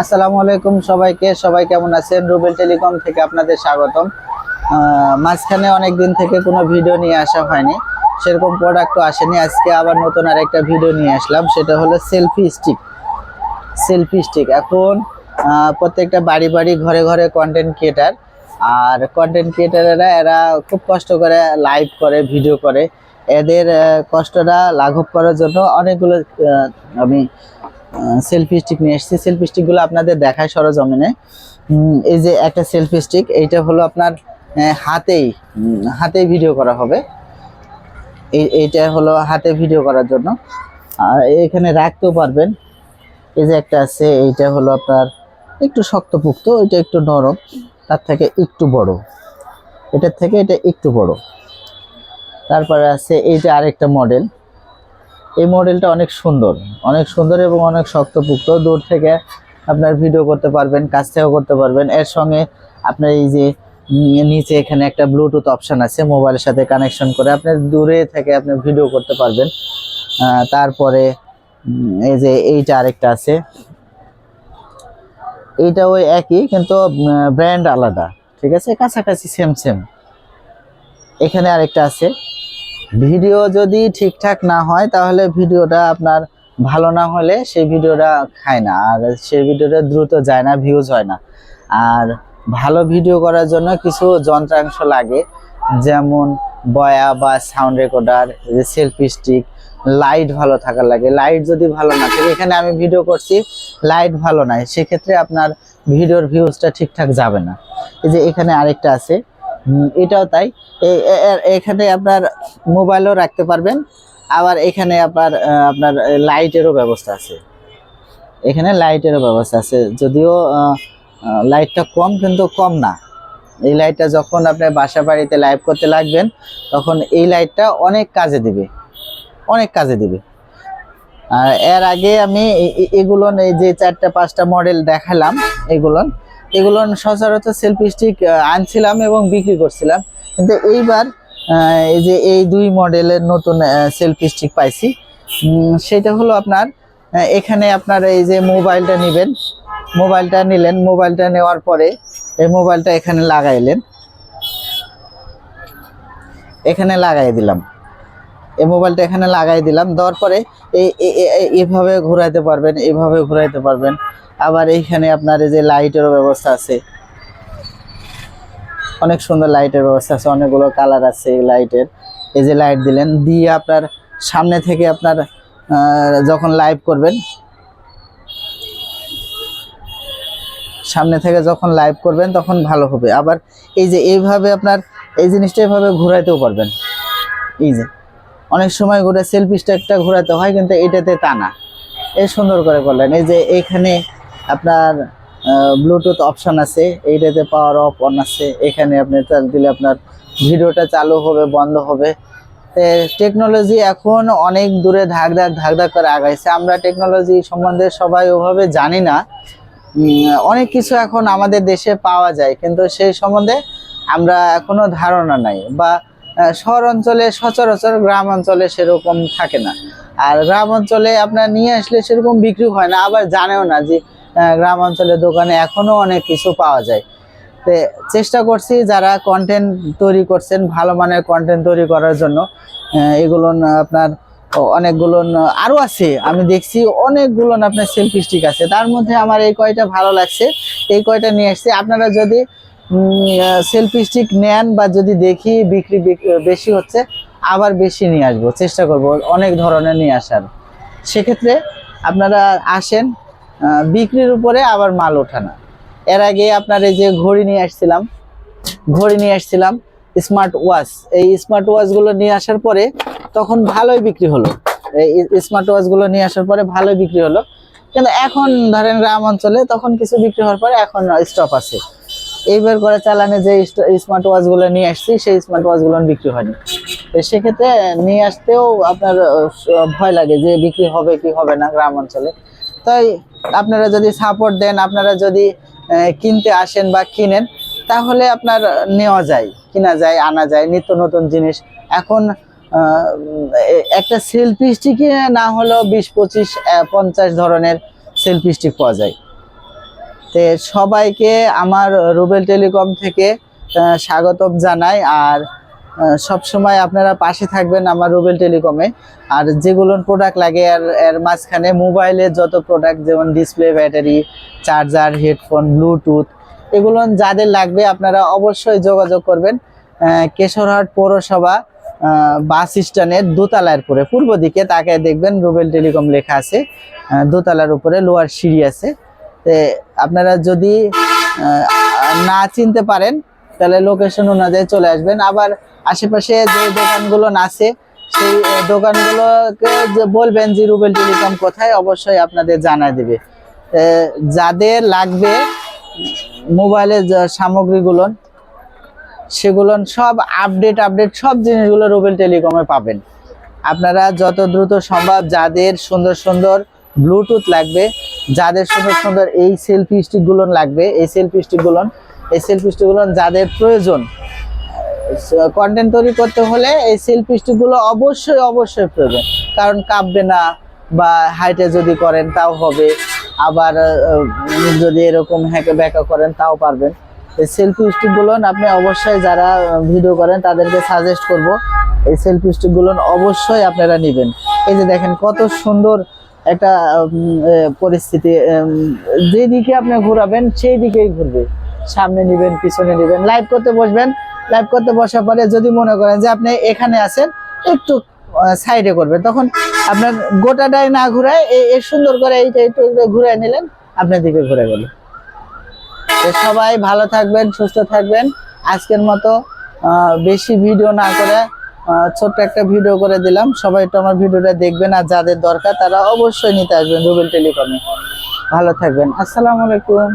আসসালামু আলাইকুম সবাইকে। সবাই কেমন আছেন? রুবেল টেলিকম থেকে আপনাদের স্বাগতম। মাঝখানে অনেক দিন থেকে কোনো ভিডিও নিয়ে আসা হয়নি। সেরকম প্রোডাক্টও আসেনি। আজকে আবার নতুন আর একটা ভিডিও নিয়ে আসলাম। সেটা হলো সেলফি স্টিক সেলফি স্টিক এখন প্রত্যেকটা বাড়ি বাড়ি, ঘরে ঘরে কন্টেন্ট ক্রিয়েটার আর কন্টেন্ট ক্রিয়েটারেরা এরা খুব কষ্ট করে লাইভ করে ভিডিও করে। এদের কষ্টটা লাঘব করার জন্য অনেকগুলো আমি সেলফি স্টিক নিয়ে এসেছি। সেলফি স্টিকগুলো আপনাদের দেখায় সরজমিনে। এই যে একটা সেলফি স্টিক এইটা হলো আপনার হাতেই হাতেই ভিডিও করা হবে। এই, এইটা হলো হাতে ভিডিও করার জন্য। আর এখানে রাখতেও পারবেন। এই যে একটা আছে, এইটা হলো আপনার একটু শক্তপুক্ত এটা একটু নরম, তার থেকে একটু বড়। এটার থেকে এটা একটু বড়। তারপরে আছে এই যে আরেকটা মডেল এই মডেলটা অনেক সুন্দর অনেক সুন্দর এবং অনেক শক্তপুক্ত। দূর থেকে আপনার ভিডিও করতে পারবেন কাছ থেকেও করতে পারবেন। এর সঙ্গে আপনার এই যে নিচে এখানে একটা ব্লুটুথ অপশন আছে মোবাইলের সাথে কানেকশন করে আপনি দূরে থেকে আপনি ভিডিও করতে পারবেন। তারপরে এই যে এইটা আরেকটা আছে। এইটা ওই একই, কিন্তু ব্র্যান্ড আলাদা, ঠিক আছে? কাছাকাছি সেম সেম এখানে আরেকটা আছে। ভিডিও যদি ঠিকঠাক না হয়, তাহলে ভিডিওটা আপনার ভালো না হলে সেই ভিডিওটা খায় না। আর সেই ভিডিওটা দ্রুত যায় না ভিউজ হয় না। আর ভালো ভিডিও করার জন্য কিছু যন্ত্রাংশ লাগে, যেমন বয়া বা sound recorder selfie stick light ভালো থাকার লাগে। লাইট যদি ভালো না থাকে, এখানে আমি ভিডিও করছি লাইট ভালো নাই। সেক্ষেত্রে আপনার ভিডিওর ভিউজটা ঠিকঠাক যাবে না। এই যে এখানে আরেকটা আছে। এটাও তাই। এখানে আপনার মোবাইলও রাখতে পারবেন। আবার এখানে আপনার আপনার লাইটেরও ব্যবস্থা আছে। এখানে লাইটেরও ব্যবস্থা আছে। যদিও লাইটটা কম, কিন্তু কম না। এই লাইটটা যখন আপনার বাসা বাড়িতে লাইভ করতে লাগবেন, তখন এই লাইটটা অনেক কাজে দিবে। অনেক কাজে দিবে। আর এর আগে আমি এগুলো এই যে চারটা, পাঁচটা মডেল দেখালাম, এগুলো এগুলো সচরাচর সেলফি স্টিক আনছিলাম এবং বিক্রি করছিলাম। কিন্তু এইবার এই যে এই দুই মডেলের নতুন সেলফি স্টিক পাইছি। সেটা হলো আপনার এখানে আপনার এই যে মোবাইলটা নেবেন মোবাইলটা নিলেন মোবাইলটা নেওয়ার পরে এই মোবাইলটা এখানে লাগাইলেন। এখানে লাগাই দিলাম। এই মোবাইলটা এখানে লাগাই দিলাম। দেওয়ার পরে এই এ- এ- এ- এভাবে ঘোরাইতে পারবেন এভাবে ঘোরাইতে পারবেন। আবার এইখানে আপনার এই যে লাইটেরও ব্যবস্থা আছে। অনেক সুন্দর লাইটের ব্যবস্থা আছে, অনেকগুলো কালার আছে এই লাইটের। এই যে লাইট দিলেন, দিয়ে আপনার সামনে থেকে আপনার যখন লাইভ করবেন, সামনে থেকে যখন লাইভ করবেন, তখন ভালো হবে। আবার এই যে এইভাবে আপনার, এই জিনিসটা এইভাবে ঘোরাইতেও পারবেন। এই যে। অনেক সময় ঘুরে সেলফি স্ট্যাকটা ঘোরাতে হয়, কিন্তু এটাতে তা না। এ সুন্দর করে করলেন। এই যে এখানে আপনার ব্লুটুথ অপশান আছে, এইটাতে পাওয়ার অফ অন আছে। এখানে আপনি দিলে আপনার ভিডিওটা চালু হবে, বন্ধ হবে। টেকনোলজি এখন অনেক দূরে ধাক ধাক ধাক ধাক করে আগাইছে। আমরা টেকনোলজি সম্বন্ধে সবাই ওভাবে জানি না। অনেক কিছু এখন আমাদের দেশে পাওয়া যায়, কিন্তু সেই সম্বন্ধে আমরা এখনও ধারণা নাই। বা শহর অঞ্চলে সচরাচর গ্রাম অঞ্চলে সেরকম থাকে না। আর গ্রাম অঞ্চলে আপনার নিয়ে আসলে সেরকম বিক্রি হয় না, আবার জানেও না যে গ্রাম অঞ্চলের দোকানে এখনও অনেক কিছু পাওয়া যায়। তো চেষ্টা করছি যারা কন্টেন্ট তৈরি করছেন, ভালো মানের কন্টেন্ট তৈরি করার জন্য এগুলো আপনার অনেকগুলো আরও আছে, আমি দেখছি অনেকগুলো আপনার সেলফি স্টিক আছে। তার মধ্যে আমার এই কয়টা ভালো লাগছে, এই কয়টা নিয়ে এসেছি আপনারা যদি সেলফি স্টিক নেন বা যদি দেখি বিক্রি বেশি হচ্ছে, আবার বেশি নিয়ে আসব। চেষ্টা করব অনেক ধরনের নিয়ে আসার। সেক্ষেত্রে আপনারা আসেন বিক্রির উপরে আবার মাল ওঠানা এর আগে আপনার এই যে ঘড়ি নিয়ে আসছিলাম, ঘড়ি নিয়ে আসছিলাম স্মার্ট ওয়াচ এই স্মার্ট ওয়াচগুলো নিয়ে আসার পরে তখন ভালোই বিক্রি হলো। এই স্মার্ট ওয়াচগুলো নিয়ে আসার পরে ভালোই বিক্রি হলো। কিন্তু এখন ধরেন গ্রাম অঞ্চলে তখন কিছু বিক্রি হওয়ার পরে এখন স্টপ আছে। এইবার করে চালানে যে স্মার্ট ওয়াচগুলো নিয়ে আসছি, সেই স্মার্ট ওয়াচগুলো বিক্রি হয়নি। সেক্ষেত্রে নিয়ে আসতেও আপনার ভয় লাগে যে বিক্রি হবে কি হবে না গ্রাম অঞ্চলে তাই আপনারা যদি সাপোর্ট দেন, আপনারা যদি কিনতে আসেন বা কিনেন, তাহলে আপনার নেওয়া যায়, কিনা যায়, আনা যায়, নিত্য নতুন জিনিস। এখন একটা সেলফি স্টিকে না হলেও বিশ, পঁচিশ পঞ্চাশ ধরনের সেলফি স্টিক পাওয়া যায়। তে সবাইকে আমার রুবেল টেলিকম থেকে স্বাগতম জানাই। আর সব সময় আপনারা পাশে থাকবেন আমার রুবেল টেলিকমে। আর যেগুলো প্রোডাক্ট লাগে আর এর মাঝখানে মোবাইলের যত প্রোডাক্ট যেমন display battery charger headphone Bluetooth এগুলো যাদের লাগবে আপনারা অবশ্যই যোগাযোগ করবেন কেশরহাট পৌরসভা বাস স্ট্যান্ডের দোতলার উপরে। পূর্ব দিকে তাকে দেখবেন রুবেল টেলিকম লেখা আছে দোতলার উপরে লোয়ার সিঁড়ি আছে। আপনারা যদি না চিনতে পারেন, তাহলে লোকেশন অনুযায়ী চলে আসবেন। আবার আশেপাশে যে দোকানগুলো আছে, সেই দোকানগুলোকে যে বলবেন যে রুবেল টেলিকম কোথায়, অবশ্যই আপনাদের জানা দেবে। যাদের লাগবে মোবাইলের সামগ্রীগুলো, সেগুলো সব আপডেট আপডেট সব জিনিসগুলো রুবেল টেলিকমে পাবেন। আপনারা যত দ্রুত সম্ভব যাদের সুন্দর সুন্দর ব্লুটুথ লাগবে যাদের সুন্দর সুন্দর এই সেলফি স্টিকগুলো লাগবে, এই সেলফি স্টিকগুলো এই সেলফি স্টিকগুলো যাদের প্রয়োজন কন্টেন্ট তৈরি করতে হলে এই সেলফি স্টিকগুলো অবশ্যই অবশ্যই প্রয়োজন। কারণ কাঁপবে না বা হাইটে যদি করেন তাও হবে, আবার যদি এরকম হ্যাঁকে ব্যাকা করেন তাও পারবেন। এই সেলফি স্টিকগুলো আপনি অবশ্যই যারা ভিডিও করেন তাদেরকে সাজেস্ট করব। এই সেলফি স্টিকগুলো অবশ্যই আপনারা নেবেন। এই যে দেখেন কত সুন্দর একটা পরিস্থিতি যেদিকে আপনি ঘোরাবেন সেই দিকেই ঘুরবে। সামনে নিবেন, পিছনে নিবেন লাইভ করতে বসবেন। লাইভ করতে বসার পরে যদি মনে করেন যে আপনি এখানে আছেন, একটু সাইডে করবেন। তখন আপনার গোটাটাই না ঘুরায় এ- এ সুন্দর করে এইটা একটু ঘুরে নিলেন, আপনার দিকে ঘুরে গেল। সবাই ভালো থাকবেন, সুস্থ থাকবেন। আজকের মতো বেশি ভিডিও না করে ছোট্ট একটা ভিডিও করে দিলাম। সবাই একটু আমার ভিডিওটা দেখবেন আর যাদের দরকার তারা অবশ্যই নিতে আসবেন রুবেল টেলিকমে ভালো থাকবেন। আসসালামু আলাইকুম।